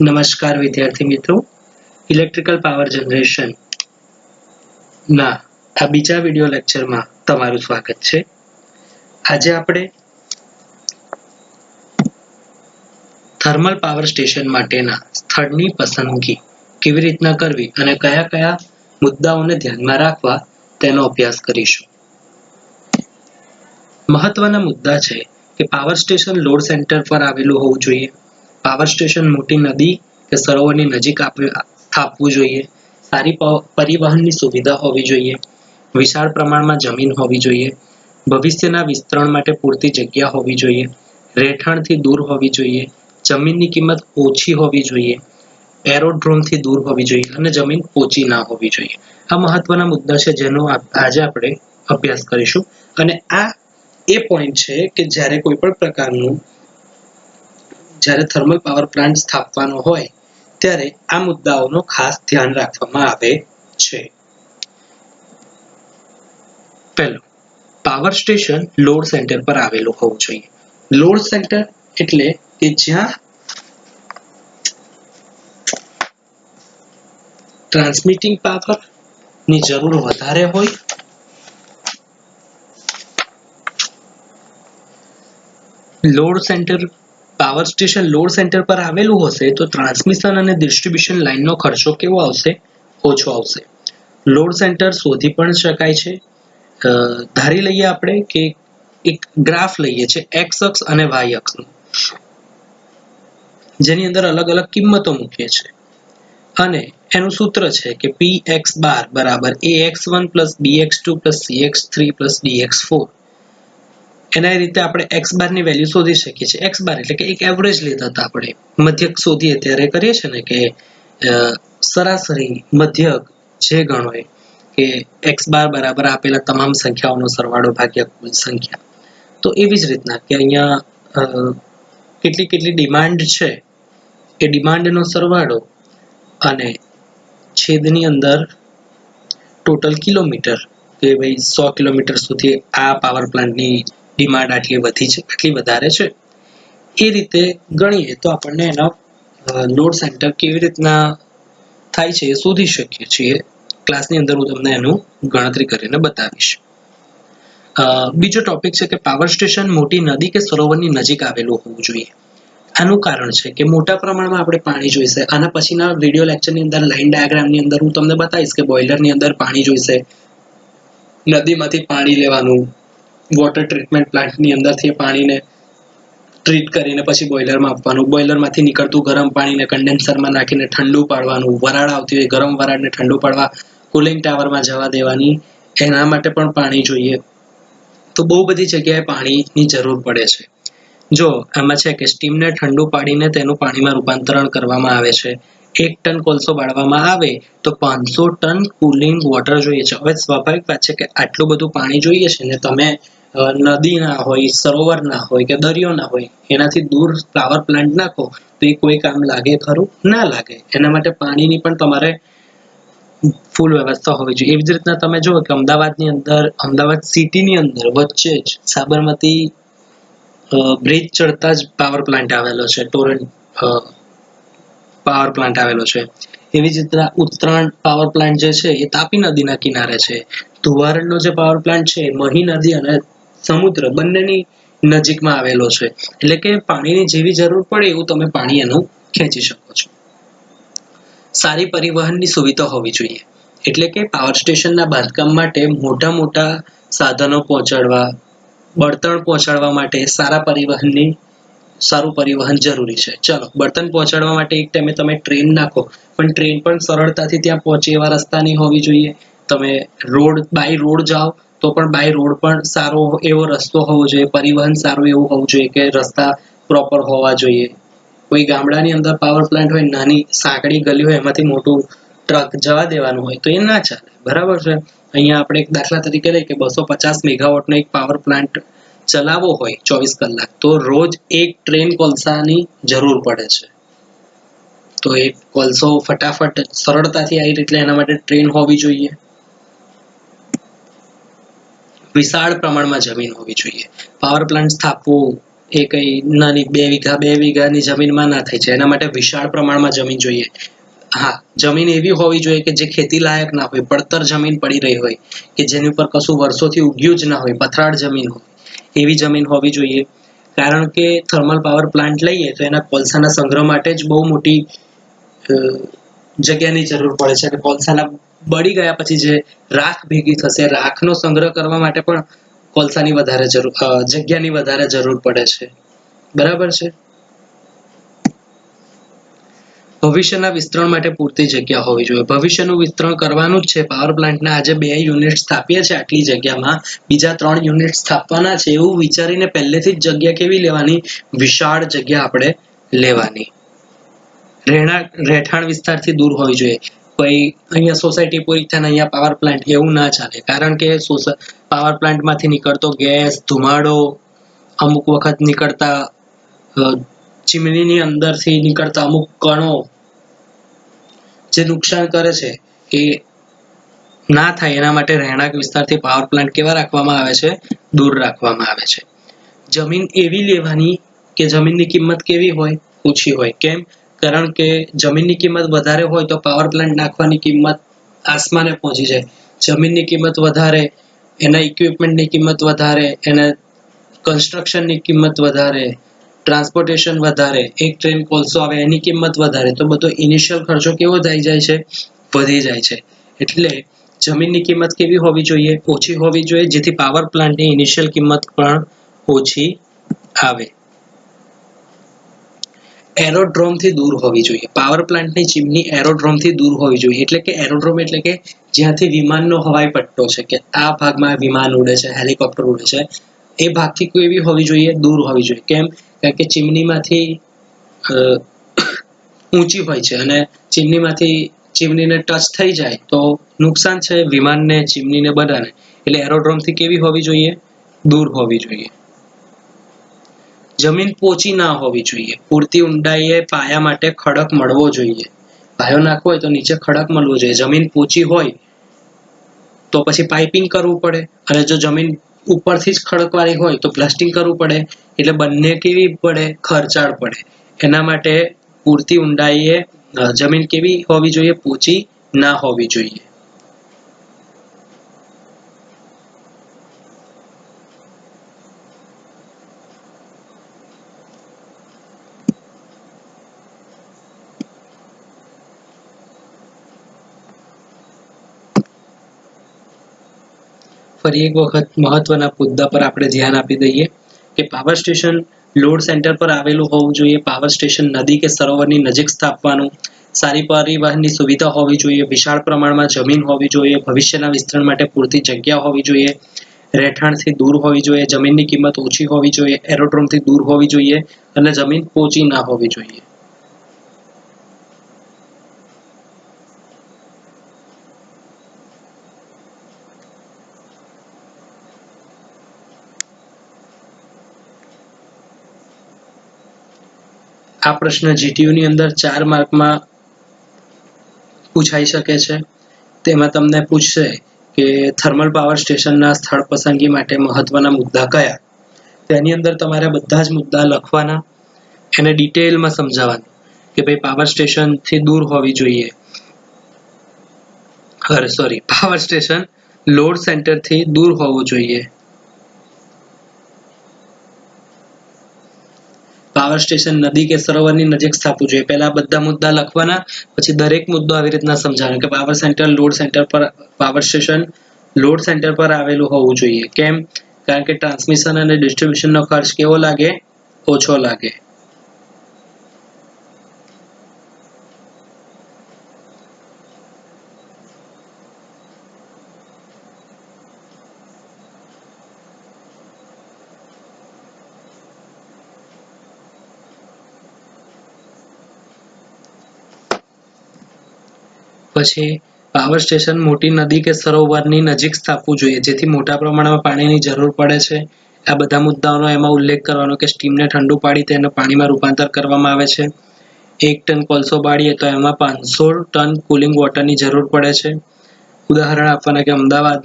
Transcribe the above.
નમસ્કાર વિદ્યાર્થી મિત્રો. ઇલેક્ટ્રિકલ પાવર જનરેશન ના, આ બીજા વિડિયો લેક્ચરમાં તમારું સ્વાગત છે. આજે આપણે થર્મલ પાવર સ્ટેશન માટેના સ્થળની પસંદગી કેવી રીતના કરવી અને કયા કયા મુદ્દાઓને ધ્યાનમાં રાખવા તેનો અભ્યાસ કરીશું. મહત્વના મુદ્દા છે કે પાવર સ્ટેશન લોડ સેન્ટર પર આવેલું હોવું જોઈએ. પાવર સ્ટેશન મોટી નદી કે સરોવરની નજીક સ્થાપવું જોઈએ. સારી પરિવહનની સુવિધા હોવી જોઈએ. વિશાળ પ્રમાણમાં જમીન હોવી જોઈએ. ભવિષ્યના વિસ્તરણ માટે પૂરતી જગ્યા હોવી જોઈએ. રહેઠાણથી દૂર હોવી જોઈએ. જમીનની કિંમત ઓછી હોવી જોઈએ. એરોડ્રોમથી દૂર હોવી જોઈએ અને જમીન ઓછી ના હોવી જોઈએ. આ મહત્વના મુદ્દા છે જેનો આજે આપણે અભ્યાસ કરીશું. અને આ એ પોઈન્ટ છે કે જ્યારે કોઈ પણ પ્રકારનું જ્યારે થર્મલ પાવર પ્લાન્ટ સ્થાપવાનો હોય, ત્યારે આ મુદ્દાઓનો ખાસ ધ્યાન રાખવામાં આવે છે. પહેલું પાવર સ્ટેશન લોડ સેન્ટર પર આવેલું હોવું જોઈએ. લોડ સેન્ટર એટલે કે જ્યાં ટ્રાન્સમિટિંગ પાવરની જરૂર વધારે હોય load center power station load center પર આવેલું હશે, તો ટ્રાન્સમિશન અને ડિસ્ટ્રીબ્યુશન લાઇનનો ખર્ચો કેવો આવશે? ઓછો આવશે. લોડ સેન્ટર શોધી પણ શકાય છે. ધારી લઈએ આપણે કે એક ગ્રાફ લઈએ છે એક્સ અક્ષ અને વાય અક્ષનો. જેની અંદર અલગ અલગ કિંમતો મૂકીએ છે. અને એનું સૂત્ર છે કે પી એક્સ બાર બરાબર A X one plus B X two plus C X three plus D X four એના રીતે આપણે એક્સ બારની વેલ્યુ શોધી શકીએ છીએ. એક્સ બાર એટલે કે એક એવરેજ લેતા હતા આપણે મધ્યક શોધીએ ત્યારે કરીએ છીએ ને કે સરાસરી મધ્યક જે ગણો એ કે એક્સ બાર બરાબર આપેલા તમામ સંખ્યાઓનો સરવાળો ભાગ્યા કુલ સંખ્યા. તો એવી જ રીતના કે અહીંયા કેટલી કેટલી ડિમાન્ડ છે એ ડિમાન્ડનો સરવાળો અને છેદની અંદર ટોટલ કિલોમીટર કે ભાઈ સો કિલોમીટર સુધી આ પાવર પ્લાન્ટની ડિમાન્ડ આટલી વધી છે, આટલી વધારે છે, એ રીતે ગણીએ તો આપણને એનો લોડ સેન્ટર કેવી રીતના થાય છે એ શોધી શકીએ છીએ. ક્લાસની અંદર હું તમને એનું ગણતરી કરીને બતાવીશ. બીજો ટોપિક છે કે પાવર સ્ટેશન મોટી નદી કે સરોવરની નજીક આવેલું હોવું જોઈએ. આનું કારણ છે કે મોટા પ્રમાણમાં આપણે પાણી જોઈશે. આના પછીના વીડિયો લેક્ચરની અંદર લાઈન ડાયાગ્રામની અંદર હું તમને બતાવીશ કે બોઇલરની અંદર પાણી જોઈશે. નદીમાંથી પાણી લેવાનું વોટર ટ્રીટમેન્ટ પ્લાન્ટની અંદરથી પાણીને ટ્રીટ કરીને પછી બોઇલરમાં આપવાનું. બોઇલરમાંથી નીકળતું ગરમ પાણીને કન્ડેન્સરમાં નાખીને ઠંડુ પાડવાનું. વરાળ આવતી હોય ગરમ વરાળને ઠંડુ પાડવા કુલિંગ ટાવરમાં જવા દેવાની. એના માટે પણ પાણી જોઈએ. તો બહુ બધી જગ્યાએ પાણીની જરૂર પડે છે. જો, આમાં છે કે સ્ટીમને ઠંડુ પાડીને તેનું પાણીમાં રૂપાંતરણ કરવામાં આવે છે. એક ટન કોલસો બાળવામાં આવે તો પાંચસો ટન કુલિંગ વોટર જોઈએ છે. હવે સ્વાભાવિક વાત છે કે આટલું બધું પાણી જોઈએ છે ને તમે અ, નદી ના હોય સરોવર ના હોય કે દરિયો ના હોય એનાથી દૂર પાવર પ્લાન્ટ નાખો તો એ કોઈ કામ લાગે ખરું? ના લાગે. એના માટે પાણીની પણ તમારે ફૂલ વ્યવસ્થા હોવી જોઈએ. એવી જ રીતના તમે જુઓ કે અમદાવાદની અંદર અમદાવાદ સિટીની અંદર વચ્ચે જ સાબરમતી બ્રિજ ચડતા જ પાવર પ્લાન્ટ આવેલો છે ટોરન્ટ પાવર પ્લાન્ટ આવેલો છે. એવી જ રીતના ઉત્તરાયણ પાવર પ્લાન્ટ જે છે એ તાપી નદીના કિનારે છે. ધુવારણનો જે પાવર પ્લાન્ટ છે મહી નદી અને સમુદ્ર બંનેની નજીકમાં આવેલો છે. એટલે કે પાણીની જેવી જરૂર પડે એવું તમે પાણી એનું ખેંચી શકો છો. સારી પરિવહનની સુવિધા હોવી જોઈએ. એટલે કે પાવર સ્ટેશનના બાંધકામ માટે મોટા મોટા સાધનો પહોંચાડવા, બળતણ પહોંચાડવા માટે સારા પરિવહનની, સારું પરિવહન જરૂરી છે. ચલો, બળતણ પહોંચાડવા માટે એક ટાઈમે તમે ટ્રેન નાખો. પણ ટ્રેન પણ સરળતાથી ત્યાં પહોંચે એવા રસ્તાની હોવી જોઈએ. તમે રોડ બાય રોડ જાઓ તો પણ બાય રોડ પણ સારો એવો રસ્તો હોવો જોઈએ, પરિવહન સારું એવું હોવું જોઈએ કે રસ્તા પ્રોપર હોવા જોઈએ. કોઈ ગામડાની અંદર પાવર પ્લાન્ટ હોય, નાની સાંકડી ગલી હોય, એમાંથી મોટું ટ્રક જવા દેવાનું હોય, તો એ ના ચાલે. બરાબર છે? અહીંયા આપણે એક દાખલા તરીકે લઈએ કે બસો પચાસ મેગાવોટનો એક પાવર પ્લાન્ટ ચલાવવો હોય ચોવીસ કલાક, તો રોજ એક ટ્રેન કોલસાની જરૂર પડે છે. તો એ કોલસો ફટાફટ સરળતાથી આવી રીતે એના માટે ટ્રેન હોવી જોઈએ. વિશાળ પ્રમાણમાં જમીન હોવી જોઈએ. પાવર પ્લાન્ટ સ્થાપવો એ કંઈ નાની બે વીઘા, બે વીઘાની જમીનમાં ના થાય છે. એના માટે વિશાળ પ્રમાણમાં જમીન જોઈએ. હા, જમીન એવી હોવી જોઈએ કે જે ખેતી લાયક ના હોય, પડતર જમીન પડી રહી હોય, કે જેની ઉપર કશું વર્ષોથી ઉગ્યું જ ના હોય, પથરાળ જમીન હોય. એવી જમીન હોવી જોઈએ. કારણ કે થર્મલ પાવર પ્લાન્ટ લઈએ તો એના કોલસાના સંગ્રહ માટે જ બહુ મોટી જગ્યાની જરૂર પડે છે. અને કોલસાના બળી ગયા પછી જે રાખ ભેગી થશે, રાખનો સંગ્રહ કરવા માટે પણ કોલસાની વધારે જરૂર જગ્યાની વધારે જરૂર પડે છે. બરાબર છે? ભવિષ્યના વિસ્તરણ માટે પૂરતી જગ્યા હોવી જોઈએ. ભવિષ્યનું વિસ્તરણ કરવાનું જ છે. પાવર પ્લાન્ટના આજે બે યુનિટ સ્થાપીએ છે આટલી જગ્યામાં. બીજા ત્રણ યુનિટ સ્થાપવાના છે એવું વિચારીને પહેલેથી જ જગ્યા કેવી લેવાની? વિશાળ જગ્યા આપણે લેવાની. રહેણાંક, રહેઠાણ વિસ્તારથી દૂર હોવી જોઈએ. કોઈ અહીંયા સોસાયટી પૂરી થાય અહીંયા પાવર પ્લાન્ટ એવું ના ચાલે. કારણ કે પાવર પ્લાન્ટમાંથી નીકળતો ગેસ, ધુમાડો, અમુક વખત નીકળતા ચીમનીની અંદરથી નીકળતા અમુક કણો જે નુકસાન કરે છે એ ના થાય એના માટે રહેણાંક વિસ્તારથી પાવર પ્લાન્ટ કેવા રાખવામાં આવે છે? દૂર રાખવામાં આવે છે. જમીન એવી લેવાની કે જમીનની કિંમત કેવી હોય? ઓછી હોય. કેમ? કારણ કે જમીનની કિંમત વધારે હોય તો પાવર પ્લાન્ટ નાખવાની કિંમત આસમાને પહોંચી જાય. જમીનની કિંમત વધારે, એના ઇક્વિપમેન્ટની કિંમત વધારે, એના કન્સ્ટ્રક્શનની કિંમત વધારે ટ્રાન્સપોર્ટેશન વધારે, એક ટ્રેન કોલસો આવે એની કિંમત વધારે, તો બધો ઇનિશિયલ ખર્ચો કેવો થઈ જાય છે? વધી જાય છે. એટલે જમીનની કિંમત કેવી હોવી જોઈએ? ઓછી હોવી જોઈએ, જેથી પાવર પ્લાન્ટની ઇનિશિયલ કિંમત પણ ઓછી આવે. એરોડ્રોમથી દૂર હોવી જોઈએ. પાવર પ્લાન્ટની ચીમની એરોડ્રોમથી દૂર હોવી જોઈએ. એટલે કે એરોડ્રોમ એટલે કે જ્યાંથી વિમાનનો હવાઈ પટ્ટો છે કે આ ભાગમાં વિમાન ઉડે છે, હેલિકોપ્ટર ઉડે છે, એ ભાગથી કોઈ એવી હોવી જોઈએ, દૂર હોવી જોઈએ. કેમ? કારણ કે ચીમનીમાંથી ઊંચી હોય છે અને ચીમનીમાંથી ચીમનીને ટચ થઈ જાય તો નુકસાન છે વિમાનને, ચીમનીને બધાને. એટલે એરોડ્રોમથી કેવી હોવી જોઈએ? દૂર હોવી જોઈએ. જમીન પોચી ના હોવી જોઈએ. પૂરતી ઊંડાઈએ પાયા માટે ખડક મળવો જોઈએ. પાયો નાખવો હોય તો નીચે ખડક મળવો જોઈએ. જમીન પોચી હોય તો પછી પાઇપિંગ કરવું પડે. અને જો જમીન ઉપરથી જ ખડકવાળી હોય તો પ્લાસ્ટિંગ કરવું પડે. એટલે બંને કેવી પડે? ખર્ચાળ પડે. એના માટે પૂરતી ઊંડાઈએ જમીન કેવી હોવી જોઈએ? પોચી ના હોવી જોઈએ. ફરી એક વખત મહત્વના મુદ્દા પર આપણે ધ્યાન આપી દઈએ કે પાવર સ્ટેશન લોડ સેન્ટર પર આવેલું હોવું જોઈએ પાવર સ્ટેશન નદી કે સરોવરની નજીક સ્થાપવાનું, સારી પરિવહનની સુવિધા હોવી જોઈએ, વિશાળ પ્રમાણમાં જમીન હોવી જોઈએ, ભવિષ્યના વિસ્તરણ માટે પૂરતી જગ્યા હોવી જોઈએ, રહેઠાણથી દૂર હોવી જોઈએ, જમીનની કિંમત ઓછી હોવી જોઈએ એરોડ્રોમથી દૂર હોવી જોઈએ અને જમીન પોચી ના હોવી જોઈએ. આ પ્રશ્ન GTU ની અંદર ચાર માર્કમાં પૂછાઈ શકે છે. તેમાં તમને પૂછશે કે થર્મલ પાવર સ્ટેશનના સ્થળ પસંદગી માટે મહત્વના મુદ્દા કયા? તેની અંદર તમારે બધા જ મુદ્દા લખવાના. એને ડિટેલમાં સમજાવવાનું કે ભાઈ પાવર સ્ટેશનથી દૂર હોવી જોઈએ. અરે સોરી પાવર સ્ટેશન લોડ સેન્ટરથી દૂર હોવું જોઈએ. પાવર સ્ટેશન નદી કે સરોવરની નજીક સ્થાપવું જોઈએ. પહેલા બધા મુદ્દા લખવાના, પછી દરેક મુદ્દો આવી રીતના સમજાવવાનો. કે પાવર સેન્ટર લોડ સેન્ટર પર પાવર સ્ટેશન લોડ સેન્ટર પર આવેલું હોવું જોઈએ. કેમ? કારણ કે ટ્રાન્સમિશન અને ડિસ્ટ્રીબ્યુશનનો ખર્ચ કેવો લાગે? ઓછો લાગે. પછી પાવર સ્ટેશન મોટી નદી કે સરોવરની નજીક સ્થાપવું જોઈએ, જેથી મોટા પ્રમાણમાં પાણીની જરૂર પડે છે. આ બધા મુદ્દાઓનો એમાં ઉલ્લેખ કરવાનો કે સ્ટીમને ઠંડુ પાડી તેને પાણીમાં રૂપાંતર કરવામાં આવે છે. એક ટન કોલસો બાળીએ તો એમાં પાંચસો ટન કુલિંગ વોટરની જરૂર પડે છે. ઉદાહરણ આપવાના કે અમદાવાદ